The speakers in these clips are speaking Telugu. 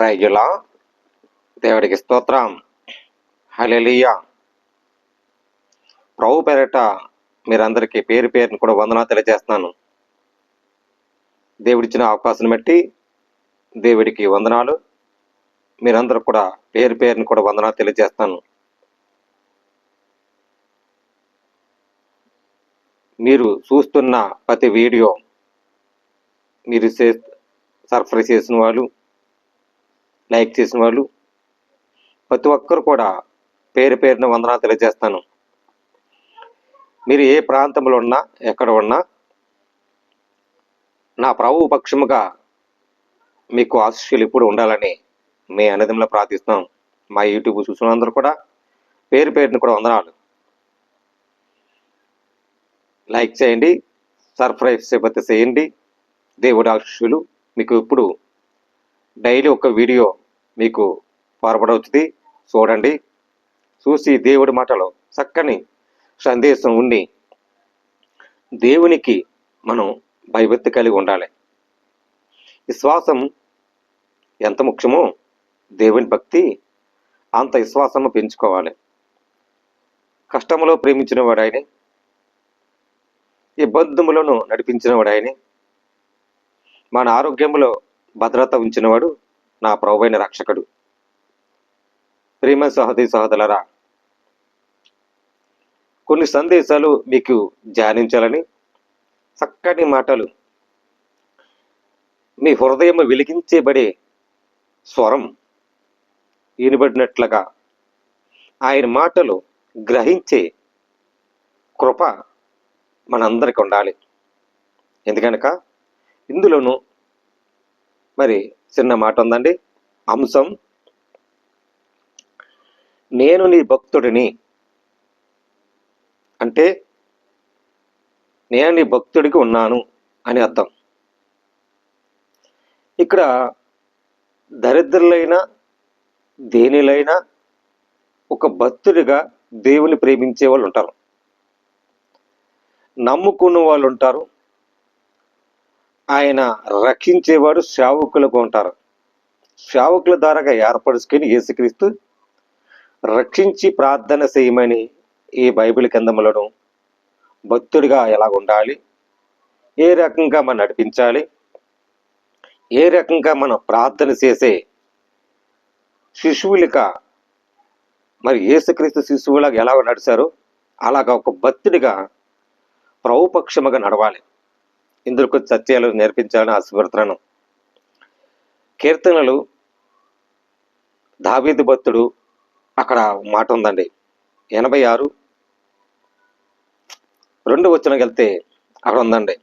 ప్రైజుల దేవుడికి స్తోత్రం. హలెలియా ప్రభు పేరట మీరందరికీ పేరు పేరుని కూడా వందనా తెలియజేస్తున్నాను. దేవుడిచ్చిన అవకాశం బట్టి దేవుడికి వందనాలు. మీరందరూ కూడా పేరు పేరుని కూడా వందనా తెలియజేస్తాను మీరు చూస్తున్న ప్రతి వీడియో మీరు చే చేసిన వాళ్ళు లైక్ చేసిన వాళ్ళు ప్రతి ఒక్కరు కూడా పేరు పేరున వందనాలు తెలియజేస్తాను. మీరు ఏ ప్రాంతంలో ఉన్నా ఎక్కడ ఉన్నా నా ప్రభు పక్షముగా మీకు ఆశీస్సులు ఇప్పుడు ఉండాలని మీ అన్నదంలో ప్రార్థిస్తున్నాం మా యూట్యూబ్ చూసిన అందరూ కూడా పేరు పేరుని కూడా వందనాలు. లైక్ చేయండి సర్ప్రైజ్ చేయకపోతే చేయండి. దేవుడు ఆశీస్సులు మీకు ఇప్పుడు డైలీ ఒక వీడియో మీకు పొరపడవుతుంది చూడండి. చూసి దేవుడి మాటలో చక్కని సందేశం ఉండి దేవునికి మనం భయభక్తి కలిగి ఉండాలి. విశ్వాసం ఎంత ముఖ్యమో దేవుని భక్తి అంత విశ్వాసము పెంచుకోవాలి. కష్టములో ప్రేమించిన వాడు ఆయనే ఇబ్బందుములను నడిపించిన వాడు ఆయనే మన ఆరోగ్యంలో భద్రత ఉంచినవాడు నా ప్రభువైన రక్షకుడు. ప్రేమ సహోదరి సహోదరులరా కొన్ని సందేశాలు మీకు ధ్యానించాలని చక్కటి మాటలు మీ హృదయం వెలిగించబడే స్వరం వినబడినట్లుగా ఆయన మాటలు గ్రహించే కృప మనందరికీ ఉండాలి. ఎందుకనక ఇందులోనూ మరి చిన్న మాట ఉందండి. అంశం నేను నీ భక్తుడిని అంటే నేను నీ భక్తుడికి ఉన్నాను అని అర్థం. ఇక్కడ దరిద్రులైన దేనిలైనా ఒక భక్తుడిగా దేవుని ప్రేమించే వాళ్ళు ఉంటారు. నమ్ముకున్న వాళ్ళు ఉంటారు. ఆయన రక్షించేవాడు సేవకులకు ఉంటారు. సేవకుల ద్వారాగా ఏర్పరుచుకొని యేసుక్రీస్తు రక్షించి ప్రార్థన చేయమని ఈ బైబిల్ కిందములను భక్తుడిగా ఎలా ఉండాలి? ఏ రకంగా మనం నడిపించాలి? ఏ రకంగా మనం ప్రార్థన చేసే శిశువులుగా మరి యేసుక్రీస్తు శిశువులాగా ఎలా నడిచారో అలాగా ఒక భక్తుడిగా ప్రభుపక్షముగా నడవాలి. ఇందుకు సత్యాలు నేర్పించాలని ఆశపడుతున్నాను. కీర్తనలు దావీదు భక్తుడు అక్కడ మాట ఉందండి. ఎనభై ఆరు రెండు వచ్చిన వెళ్తే అక్కడ ఉందండి.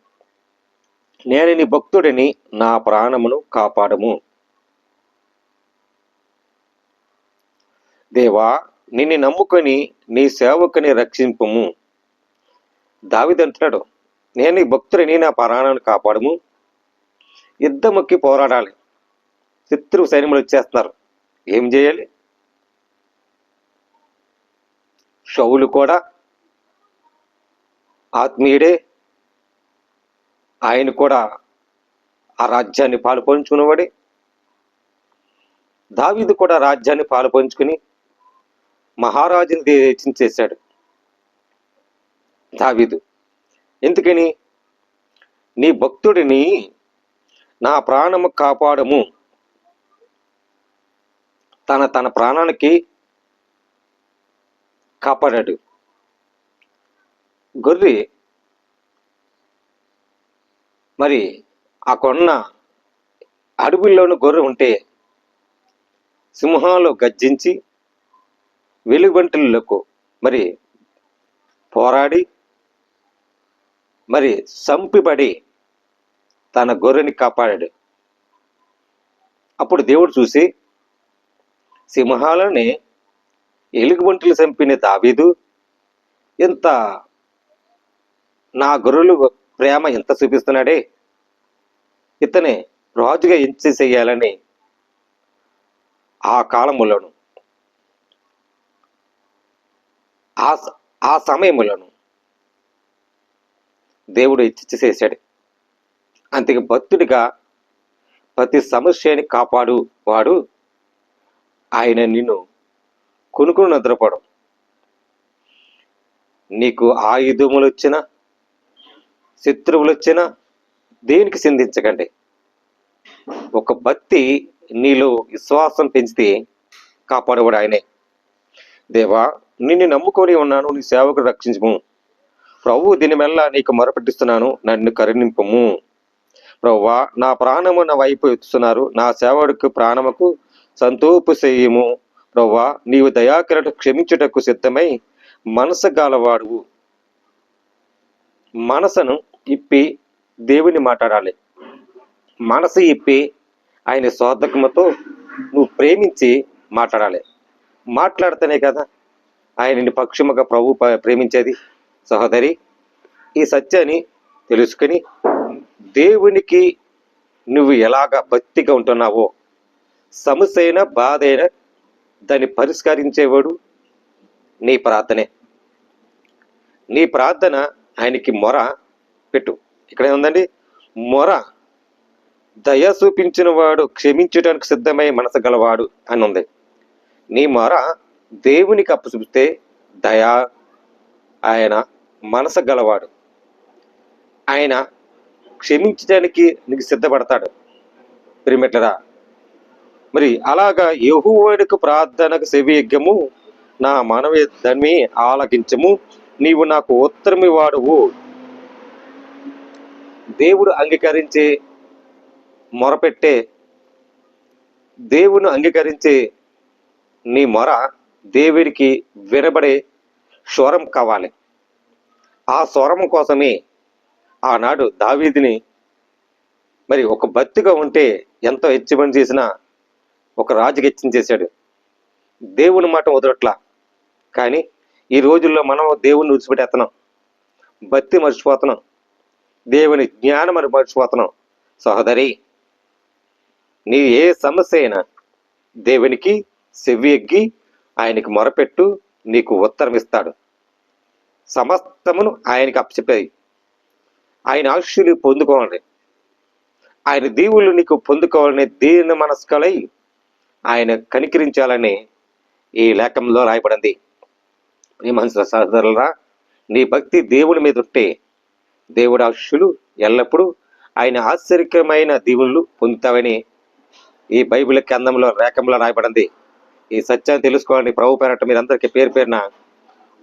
నేను నీ భక్తుడిని నా ప్రాణమును కాపాడము. దేవా నిన్ను నమ్ముకొని నీ సేవకుని రక్షింపము. దావిదంటున్నాడు నేను ఈ భక్తుడిని నా ప్రాణాన్ని కాపాడము. యుద్ధముక్కి పోరాడాలి. శత్రు సైన్యములు వచ్చేస్తున్నారు. ఏం చేయాలి? షౌలు కూడా ఆత్మీయుడే. ఆయన కూడా ఆ రాజ్యాన్ని పాలుపంచుకునేవాడే దావీదు కూడా రాజ్యాన్ని పాలుపంచుకుని మహారాజుని దేశించేశాడు దావీదు ఎందుకని? నీ భక్తుడిని నా ప్రాణము కాపాడము. తన తన ప్రాణానికి కాపాడాడు. గొర్రె మరి ఆ కొన్న అడవుల్లోని గొర్రె ఉంటే సింహాలు గర్జించి వెలుగుబంటులకు మరి పోరాడి మరి సంపిబడి తన గొర్రెని కాపాడాడు. అప్పుడు దేవుడు చూసి సింహాలని ఎలుగుబంటులు చంపిన దావీదు ఇంత నా గొర్రెలు ప్రేమ ఎంత చూపిస్తున్నాడే? ఇతని రాజుగా ఎంచేసేయాలని ఆ కాలములను ఆ ఆ సమయములను దేవుడు ఇచ్చి చేశాడు. భక్తుడిగా ప్రతి సమస్యని కాపాడు వాడు ఆయన నిన్ను కొనుక్కుని నిద్రపోవడం నీకు ఆయుధములు వచ్చిన శత్రువులు వచ్చినా దేనికి చిందించకండి ఒక భక్తి నీలో విశ్వాసం పెంచితే కాపాడేవాడు ఆయనే. దేవా నిన్ను నమ్ముకొని ఉన్నాను నీ సేవకు రక్షించము. ప్రభు దీని మెల్ల నీకు మొరపెట్టిస్తున్నాను నన్ను కరుణింపము. ప్రభువా నా ప్రాణము నా వైపు ఎత్తుతున్నారు నా సేవడుకు ప్రాణముకు సంతోపు చేయము. ప్రభువా నీవు దయాకరట క్షమించుటకు సిద్ధమై మనసు గలవాడువు. మనసును ఇప్పి దేవుని మాట్లాడాలి. మనసు ఇప్పి ఆయన స్వార్థకముతో నువ్వు ప్రేమించి మాట్లాడాలి. మాట్లాడితేనే కదా ఆయనని పక్షముగా ప్రభు ప- ప్రేమించేది. సహోదరి ఈ సత్యాన్ని తెలుసుకుని దేవునికి నువ్వు ఎలాగ భక్తిగా ఉంటున్నావో సమస్య అయినా బాధ అయినా దాన్ని పరిష్కరించేవాడు నీ ప్రార్థనే. నీ ప్రార్థన ఆయనకి మొర పెట్టు. ఇక్కడ ఏముందండి మొర దయ చూపించిన వాడు క్షమించడానికి సిద్ధమై మనసు గలవాడు అని ఉంది. నీ మొర దేవునికి అప్పచెప్తే దయా ఆయన మనసు గలవాడు. ఆయన క్షమించడానికి నీకు సిద్ధపడతాడు. ప్రిమిట్లరా మరి అలాగా యహువుడికి ప్రార్థనకు సెవియజ్ఞము నా మనవి ధర్మి ఆలకించము నీవు నాకు ఉత్తరమివాడువు దేవుడు అంగీకరించే మొరపెట్టే దేవుని అంగీకరించే నీ మొర దేవుడికి వినబడే స్వరం కావాలి. ఆ స్వరం కోసమే ఆనాడు దావీదిని మరి ఒక భక్తిగా ఉంటే ఎంతో హెచ్చుమని చేసినా ఒక రాజుకి హెచ్చించేశాడు దేవుని మాట వదలట్లా. కానీ ఈ రోజుల్లో మనం దేవుని విడిచిపెట్టేస్తున్నాం భక్తి మర్చిపోతున్నాం. దేవుని జ్ఞానం మరి మర్చిపోతున్నాం. సహోదరి నీ ఏ సమస్య అయినా దేవునికి సెవ్వి ఎగ్గి ఆయనకి మొరపెట్టు నీకు ఉత్తరం ఇస్తాడు సమస్తమును ఆయనకి అప్పచెప్పేది ఆయన ఆశులు పొందుకోవాలి ఆయన దీవులు నీకు పొందుకోవాలని దీని మనస్కలై ఆయన కనికరించాలని ఈ లేఖంలో రాయబడింది. ప్రియమంత సహోదరులరా నీ భక్తి దేవుని మీద ఉంటే దేవుడు ఆశులు ఎల్లప్పుడూ ఆయన ఆశ్చర్యకరమైన దీవులు పొందుతావని ఈ బైబిల్ కందంలో రేఖంలో రాయబడింది. ఈ సత్యాన్ని తెలుసుకోవాలని ప్రభు పేరట మీరందరికీ పేరు పేరున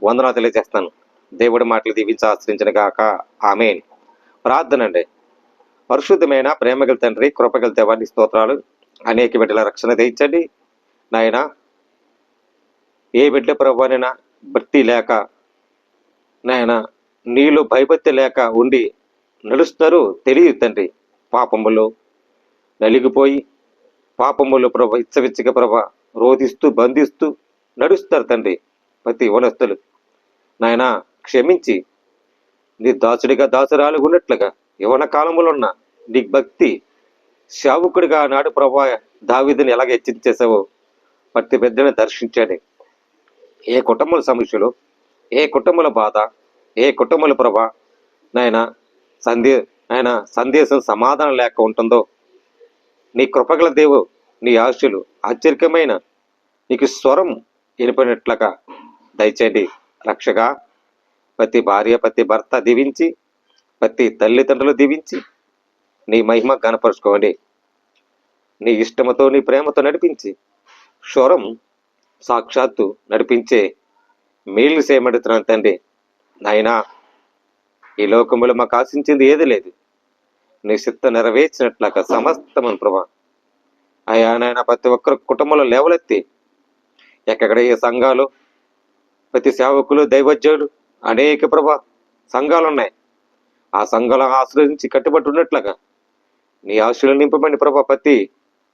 వందన తెలియజేస్తాను దేవుడి మాటలు దీవించి ఆశ్రయించిన గాక. ఆమెన్. ప్రార్థన అండి పరిశుద్ధమైన ప్రేమగల తండ్రి కృపగల దేవాన్ని స్తోత్రాలు. అనేక బిడ్డల రక్షణ తెయించండి నాయన ఏ బిడ్డ ప్రభానైనా భక్తి లేక నాయన నీళ్ళు భయభక్తి లేక ఉండి నడుస్తారు తెలియదు తండ్రి. పాపములు నలిగిపోయి పాపములు ప్రభ ఇచ్చవిచ్చగా ప్రభ రోధిస్తూ బంధిస్తూ నడుస్తారు తండ్రి ప్రతి వనస్తులు నాయనా క్షమించి. నీ దాసుడిగా దాసురాలుగా ఉన్నట్లుగా యవన కాలంలో ఉన్న నీ భక్తి శావుకుడిగా నాడు ప్రభా దావిదిని ఎలాగ హెచ్చించేసావో ప్రతి పెద్దని దర్శించాడు. ఏ కుటుంబల సమస్యలు ఏ కుటుంబల బాధ ఏ కుటుంబల ప్రభ నాయన సందే ఆయన సందేశం సమాధానం లేక ఉంటుందో? నీ కృపగల దేవు నీ ఆశలు ఆశ్చర్యమైన నీకు స్వరం వినిపోయినట్లుగా దయచేయండి. రక్షగా ప్రతి భార్య ప్రతి భర్త దీవించి ప్రతి తల్లిదండ్రులు దీవించి నీ మహిమ కనపరుచుకోండి నీ ఇష్టముతో నీ ప్రేమతో నడిపించి స్వరం సాక్షాత్తు నడిపించే మేలు చేయమడుతున్నాను తండ్రి. నాయనా ఈ లోకములో మాకు ఆశించింది ఏది లేదు. నీ చిత్త నెరవేర్చినట్లుగా సమస్తమని ప్రభా. అయా నాయన ప్రతి ఒక్కరు కుటుంబంలో లేవలెత్తి ఎక్కడ ఏ సంఘాలు ప్రతి సేవకులు దైవజ్ఞులు అనేక ప్రభా సంఘాలు ఉన్నాయి ఆ సంఘాలను ఆశ్రయించి కట్టుబడి ఉన్నట్లుగా నీ ఆశలు నింపమని ప్రభా ప్రతి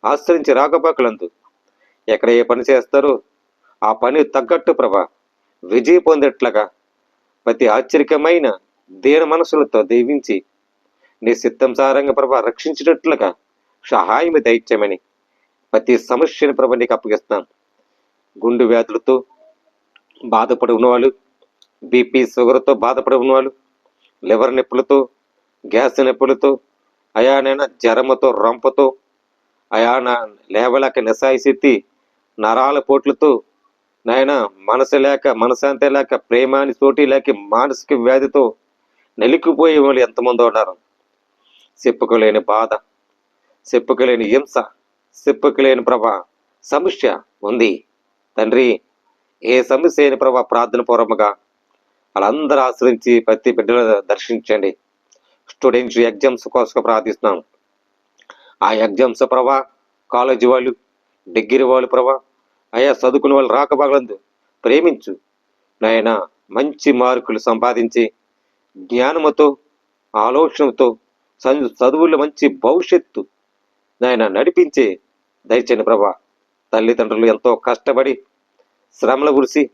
ఆశ్రయించి రాకపోకలందు. ఎక్కడ ఏ పని చేస్తారో ఆ పని తగ్గట్టు ప్రభా విజయ పొందేట్లుగా ప్రతి ఆశ్చర్యకమైన దీన మనసులతో దీవించి నీ సిద్ధం సారంగా ప్రభా రక్షించినట్లుగా సహాయం దయచేయమని ప్రతి సమస్యను ప్రభ నీకు అప్పగిస్తాను గుండు వ్యాధులతో బాధపడి ఉన్నవాళ్ళు బీపీ షుగర్తో బాధపడి ఉన్నవాళ్ళు లివర్ నొప్పులతో గ్యాస్ నొప్పులతో అయానైనా జ్వరముతో రొంపతో అయాన లేవలేక నిశాయిశెత్తి నరాల పోట్లతో నాయన మనసు లేక మనశాంతి లేక ప్రేమాని చోటి లేక మానసిక వ్యాధితో నెలికిపోయే వాళ్ళు ఎంతమంది ఉన్నారు. చెప్పుకోలేని బాధ చెప్పుకోలేని హింస చెప్పుకోలేని ప్రభా సమస్య ఉంది. తండ్రి ఏ సమస్య అయిన ప్రభా ప్రార్థన పూర్వముగా వాళ్ళందరూ ఆశ్రయించి ప్రతి బిడ్డలు దర్శించండి. స్టూడెంట్స్ ఎగ్జామ్స్ కోసం ప్రార్థిస్తున్నాం. ఆ ఎగ్జామ్స్ ప్రభా కాలేజీ వాళ్ళు డిగ్రీ వాళ్ళు ప్రభా అయా చదువుకున్న వాళ్ళు రాకబాగలందు ప్రేమించు. నాయన మంచి మార్కులు సంపాదించి జ్ఞానముతో ఆలోచనతో చదువు చదువుల్లో మంచి భవిష్యత్తు నాయన నడిపించే దయచేయండి ప్రభా. తల్లిదండ్రులు ఎంతో కష్టపడి శ్రమల గురిసి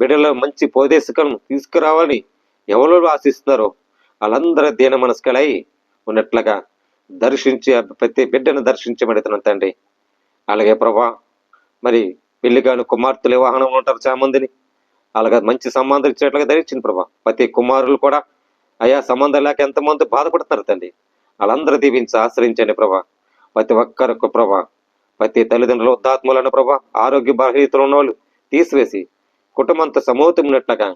బిడ్డలో మంచి ఉపదేశకం తీసుకురావాలని ఎవరో ఆశిస్తున్నారో వాళ్ళందరూ దీన మనస్కలై ఉన్నట్లుగా దర్శించి ప్రతి బిడ్డను దర్శించబడుతున్నాం తండ్రి. అలాగే ప్రభా మరి పెళ్ళిగాను కుమార్తెలు వాహనం ఉంటారు చామందిని అలాగే మంచి సంబంధం ఇచ్చేట్లుగా ధరించింది ప్రభా. ప్రతి కుమారులు కూడా అయా సంబంధం లేక ఎంతమంది బాధపడుతున్నారు తండ్రి. వాళ్ళందరూ దీవించి ఆశ్రయించండి ప్రభా. ప్రతి ఒక్కరికి ప్రభా ప్రతి తల్లిదండ్రులు ఉద్దాత్ములను ప్రభా ఆరోగ్య బలహీనతలు ఉన్న వాళ్ళు తీసివేసి కుటుంబంతో సమూహతమున్నట్లుగా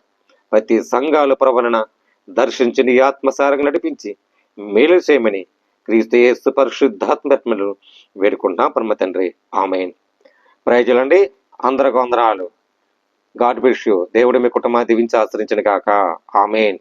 ప్రతి సంఘాలు ప్రవణన దర్శించి నీ ఆత్మసారంగా నడిపించి మేలు చేయమని క్రీస్తు యేసు పరిశుద్ధాత్మలు వేడుకుంటాం పరమ తండ్రి ఆమెన్. ప్రయోజనండి అందరికి వందనాలు. గాడ్ బిష్ దేవుడు మీ కుటుంబాన్ని దీవించి ఆశ్రయించను కాక ఆమెన్.